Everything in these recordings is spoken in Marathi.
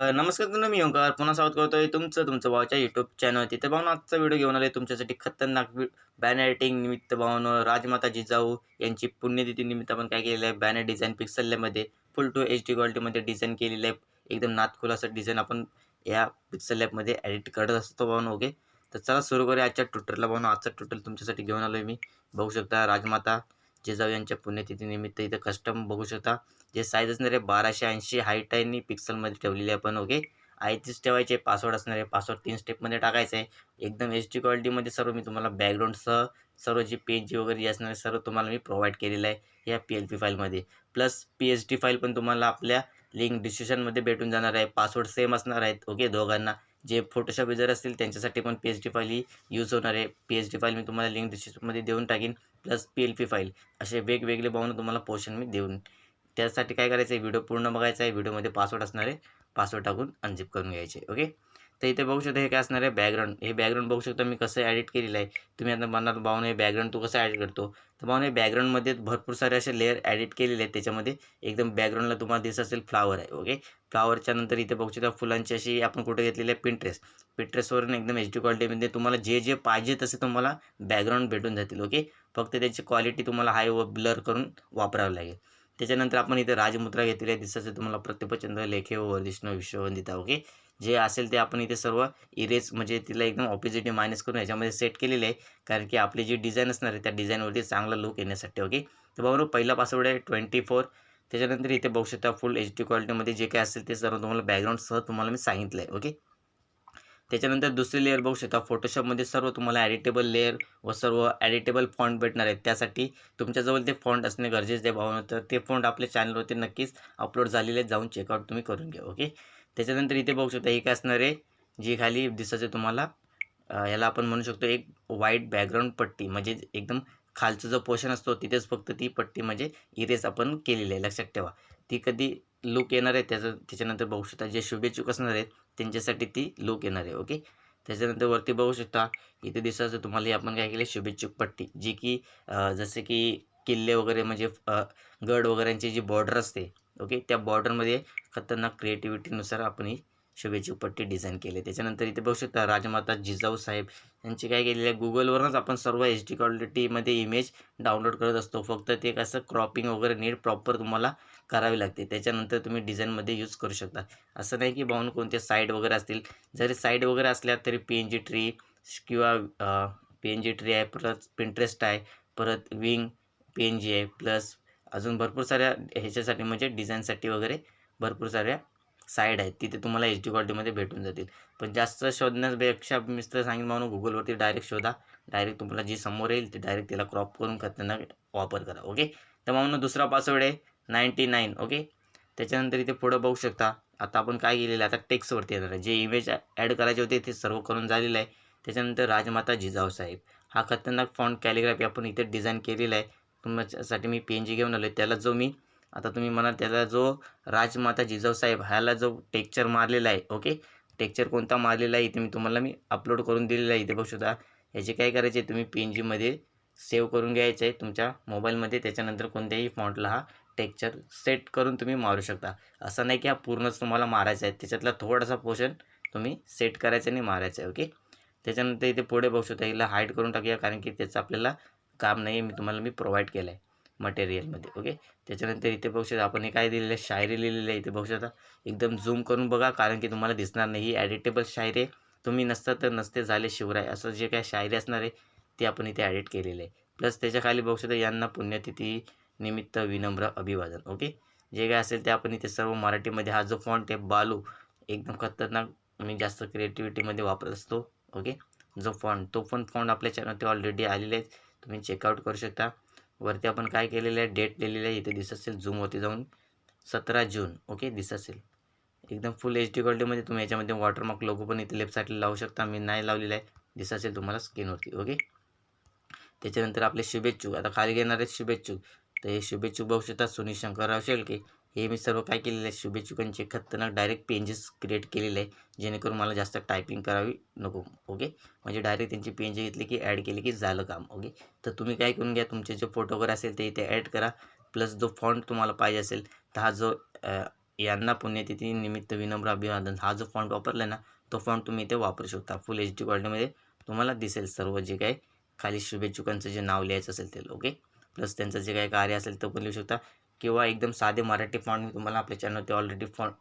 नमस्कार तुम्ही मी ओंकार. पुन्हा स्वागत करतोय तुमचं तुमचं भावाच्या यूट्यूब चॅनल तिथे भाऊन आजचा व्हिडिओ घेऊन आले तुमच्यासाठी खतरनाक बॅनर एडिटिंग निमित्त भाऊन राजमाता जिजाऊ यांची पुण्यतिथी निमित्त आपण काय केलेलं आहे? Banner design pixel full to H D क्वालिटीमध्ये design केलेलं आहे. एकदम नातखुल असं डिझाईन आपण या पिक्सल लॅबमध्ये एडिट करत असतो भाऊन ओके तर चला सुरू करूया आजच्या ट्विटरला भाऊन आजचा ट्विटर तुमच्यासाठी घेऊन आलो आहे मी. बघू शकता राजमाता जिजाऊ यांच्या पुण्यतिथीनिमित्त इथं कस्टम बघू शकता. जे साईज असणार आहे बाराशे ऐंशी हाईट आहे आणि पिक्सलमध्ये ठेवलेली आहे आपण ओके आहे तीच ठेवायचे पासवर्ड असणार आहे पासवर्ड तीन स्टेपमध्ये टाकायचं आहे. एकदम एच डी क्वालिटीमध्ये सर्व मी तुम्हाला बॅकग्राऊंडसह सर्व जी पेज जी वगैरे जे असणार आहे सर्व तुम्हाला मी प्रोव्हाइड केलेलं आहे या पी एल पी फाईलमध्ये plus P H D file पण तुम्हाला आपल्या लिंक डिस्क्रिप्शनमध्ये भेटून जाणार आहे. पासवर्ड सेम असणार आहेत ओके दोघांना. जे फोटोशॉप युजर असतील त्यांच्यासाठी पण पी एच डी फाईल ही यूज होणार आहे. पी एच डी फाईल मी तुम्हाला लिंक डिस्क्रिप्शनमध्ये देऊन टाकीन. Plus P L P file असे वेगवेगळे पाहून तुम्हाला पोर्शन मी देऊन त्यासाठी काय करायचं आहे व्हिडिओ पूर्ण बघायचा आहे व्हिडिओमध्ये पासवर्ड असणार आहे. पासवर्ड टाकून अनझिप करून घ्यायचे ओके तर इथे बघू शकता हे काय असणार आहे? बॅकग्राऊंड हे बॅकग्राऊंड बघू शकता मी कसं ॲडिट केलेलं आहे. तुम्ही आता म्हणणार भावने हे बॅकग्राऊंड तू कसं ॲडिट करतो? तर भावने बॅकग्राऊंडमध्ये भरपूर सारे असे लेअर ॲडिट केलेले आहेत. त्याच्यामध्ये एकदम बॅकग्राऊंडला तुम्हाला दिसत असेल फ्लावर आहे ओके फ्लावरच्या नंतर इथे बघू शकता फुलांची अशी आपण कुठे घेतलेली आहे? पिंट्रेस पिंट्रेसवरून एकदम एच डी क्वालिटीमध्ये तुम्हाला जे जे पाहिजे तसे तुम्हाला बॅकग्राऊंड भेटून जातील ओके फक्त त्याची क्वालिटी तुम्हाला हाय व ब्लर करून वापरावं लागेल. त्याच्यानंतर आपण इथे राजमुद्रा घेतलेली आहे. दिसतं तुम्हाला प्रतिपचंद्र लेखे व वर्धिष्ण विश्ववंदिता ओके जे असेल ते आपण इथे सर्व इरेज म्हणजे तिला एकदम ऑपोजिटिव्ह मायनस करून याच्यामध्ये सेट केलेले आहे. कारण की आपली जी डिझाईन असणार आहे त्या डिझाईनवरती चांगला लुक येण्यासाठी ओके तर बरोबर पहिला पासवर्ड आहे ट्वेंटी फोर त्याच्यानंतर इथे बघू शकता फुल एच डी क्वालिटीमध्ये जे काय असेल ते सर्व तुम्हाला बॅकग्राऊंडसह तुम्हाला मी सांगितलं आहे ओके त्याच्यानंतर दुसरी लेअर बघू शकता. फोटोशॉपमध्ये सर्व तुम्हाला ॲडिटेबल लेअर व सर्व ॲडिटेबल फॉन्ट भेटणार आहेत. त्यासाठी तुमच्याजवळ ते फॉन्ट असणे गरजेचं आहे भावनं. तर ते फॉन्ट आपल्या चॅनलवरती नक्कीच अपलोड झालेले जाऊन चेकआउट तुम्ही करून घ्या ओके त्याच्यानंतर इथे बघू शकता एक असणार आहे जी खाली दिसायचं तुम्हाला. याला आपण म्हणू शकतो एक व्हाईट बॅकग्राऊंड पट्टी. म्हणजे एकदम खालचा जो पोर्शन असतो तिथेच फक्त ती पट्टी म्हणजे इरेज आपण केलेली आहे. लक्षात ठेवा. ती कधी लूक येणार आहे त्याचं त्याच्यानंतर बघू शकता जे शुभेच्छुक असणार आहेत त्यांच्यासाठी ती लूक येणार आहे ओके त्याच्यानंतर वरती बघू शकता इथे दिसायचं तुम्हाला आपण काय केले शुभेच्छुक पट्टी जी की जसे की किल्ले वगैरे म्हणजे गड वगैरेंची जी बॉर्डर असते ओके त्या बॉर्डरमध्ये खतरनाक क्रिएटिव्हिटीनुसार आपण ही शोभेची पट्टी डिझाईन केली. त्याच्यानंतर इथे बघू शकता राजमाता जिजाऊ साहेब यांची काय केलेली आहे. गुगलवरूनच आपण सर्व एच डी क्वालिटीमध्ये इमेज डाउनलोड करत असतो. फक्त ते कसं क्रॉपिंग वगैरे नीट प्रॉपर तुम्हाला करावी लागते. त्याच्यानंतर तुम्ही डिझाईनमध्ये यूज करू शकता. असं नाही की बाहून कोणते साईड वगैरे असतील. जरी साईड वगैरे असल्या तरी पी एन जी ट्री किंवा पी एन जी ट्री आहे परत पिंटरेस्ट आहे परत विंग पी एन जी आहे प्लस अजून भरपूर साऱ्या ह्याच्यासाठी म्हणजे डिझाईनसाठी वगैरे भरपूर साऱ्या साईड आहेत तिथे तुम्हाला एच डी क्वालिटीमध्ये भेटून जातील. पण जास्त शोधण्यापेक्षा मिस्टर सांगेल म्हणून गुगलवरती डायरेक्ट शोधा. डायरेक्ट तुम्हाला जी समोर येईल ते डायरेक्ट तिला क्रॉप करून त्यांना वापर करा ओके तर म्हणून दुसरा पासवर्ड आहे नाईंटी नाईन ओके त्याच्यानंतर इथे पुढं बघू शकता. आता आपण काय केलेलं आहे? आता टेक्स्टवरती येणार आहे. जे इमेज ॲड करायचे होते ते सर्व करून झालेलं आहे. त्याच्यानंतर राजमाता जिजाऊ साहेब. हा खतरनाक फॉन्ट कॅलिग्राफी आपण इथे डिझाईन केलेला आहे. तुमच्यासाठी मी पी एन जी घेऊन आलो आहे त्याला जो मी आता तुम्ही म्हणाल त्याला जो राजमाता जिजाऊसाहेब ह्याला जो टेक्चर मारलेला आहे ओके? टेक्चर कोणता मारलेला आहे इथे मी तुम्हाला मी अपलोड करून दिलेला आहे इथे बघू शकता. याचे काय करायचे तुम्ही पी एन जीमध्ये सेव्ह करून घ्यायचं आहे तुमच्या मोबाईलमध्ये त्याच्यानंतर कोणत्याही फॉन्टला हा टेक्चर सेट करून तुम्ही मारू शकता. असं नाही की हा पूर्णच तुम्हाला मारायचा आहे त्याच्यातला थोडासा पोर्शन तुम्ही सेट करायचा आणि मारायचा आहे ओके? त्याच्यानंतर इथे पुढे बघू शकता हिला हाईड करून टाकूया कारण की त्याचं आपल्याला काम नाही मी तुम्हाला मी प्रोव्हाइड केलं आहे मटेरियलमध्ये ओके त्याच्यानंतर इथे बघू शकता आपण हे काय दिलेलं आहे शायरी लिहिलेली आहे. इथे बघू शकता एकदम झूम करून बघा कारण की तुम्हाला दिसणार नाही. ही ॲडिटेबल शायरी तुम्ही नसता तर नसते झाले शिवराय. असं जे काय शायरी असणार आहे ते आपण इथे ॲडिट केलेलं आहे. प्लस त्याच्याखाली बघू शकता यांना पुण्यतिथी निमित्त विनम्र अभिवादन ओके जे काय असेल ते आपण इथे सर्व मराठीमध्ये हा जो फॉन्ट आहे बालू एकदम खतरनाक मी जास्त क्रिएटिव्हिटीमध्ये वापरत असतो ओके जो फॉन्ट तो पण फॉन्ट आपल्या चॅनलवरती ऑलरेडी आलेले आहेत. तुम्ही चेकआउट करू शकता. वरती आपण काय केलेलं आहे? डेट लिहिलेली आहे. इथे दिसत असेल झूमवरती जाऊन. सतरा जून. ओके दिसत असेल एकदम फुल एच डी क्वालिटीमध्ये तुम्ही याच्यामध्ये वॉटरमार्क लोगो पण इथे लेफ्ट साईडला लावू शकता. मी नाही लावलेला आहे. दिसत असेल तुम्हाला स्क्रीनवरती ओके त्याच्यानंतर आपले शुभेच्छुक. आता खाली घेणार आहेत शुभेच्छुक. तर हे शुभेच्छुक बघू शकता सुनील शंकरराव शेळके. हे मी सर्व काय केलेलं आहे? शुभेच्छुकांचे खतरनाक डायरेक्ट पेजेस क्रिएट केलेले आहे जेणेकरून मला जास्त टायपिंग करावी नको ओके म्हणजे डायरेक्ट त्यांची पेंज घेतली की ॲड केली की झालं काम ओके तर तुम्ही काय करून घ्या तुमचे जे फोटो वगैरे असेल ते इथे ॲड करा. प्लस जो फॉन्ट तुम्हाला पाहिजे असेल तर हा जो यांना पुण्यतिथी निमित्त विनम्र अभिवादन हा जो फॉन्ट वापरला आहे ना तो फॉन्ट तुम्ही इथे वापरू शकता. फुल एच डी क्वालिटीमध्ये तुम्हाला दिसेल सर्व जे काही खाली शुभेच्छुकांचं जे नाव लिहायचं असेल ते ओके प्लस त्यांचं जे काही कार्य असेल तो पण लिहू शकता. किंवा एकदम साधे मराठी फॉन्ट मी तुम्हाला आपल्या चॅनलवरती ऑलरेडी फॉन्ट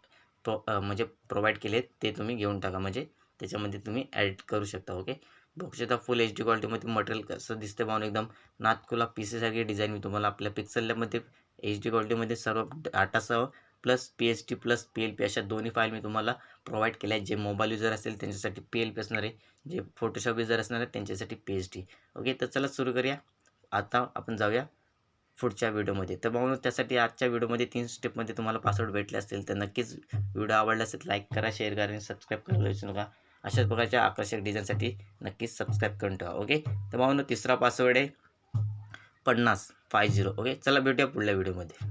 प्रो म्हणजे प्रोव्हाइड केले ते तुम्ही घेऊन टाका. म्हणजे त्याच्यामध्ये तुम्ही ॲड करू शकता ओके बघू शकता फुल एच डी क्वालिटीमध्ये मटेरियल कसं दिसतं पाहून एकदम नातकुला पीसेसारखी डिझाईन मी तुम्हाला आपल्या पिक्सलमध्ये एच डी क्वालिटीमध्ये सर्व डाटासह plus P H T plus P L P अशा दोन्ही फाईल मी तुम्हाला प्रोव्हाइड केल्या आहेत. जे मोबाईल युजर असेल त्यांच्यासाठी पी एल पी असणार आहे जे फोटोशॉप युजर असणार आहे त्यांच्यासाठी पी एच डी ओके तर चला सुरू करूया. आता आपण जाऊया. पुढच्या व्हिडिओमध्ये. तर म्हणून त्यासाठी आजच्या व्हिडिओमध्ये तीन स्टेपमध्ये तुम्हाला पासवर्ड भेटले असतील तर नक्कीच व्हिडिओ आवडला असेल लाईक करा शेअर करा आणि सबस्क्राईब करायला विसरू नका. अशाच प्रकारच्या आकर्षक डिझाईनसाठी नक्कीच सबस्क्राईब करून ठेवा ओके तर म्हणून तिसरा पासवर्ड आहे पन्नास फाय झिरो ओके चला भेटूया पुढल्या व्हिडिओमध्ये.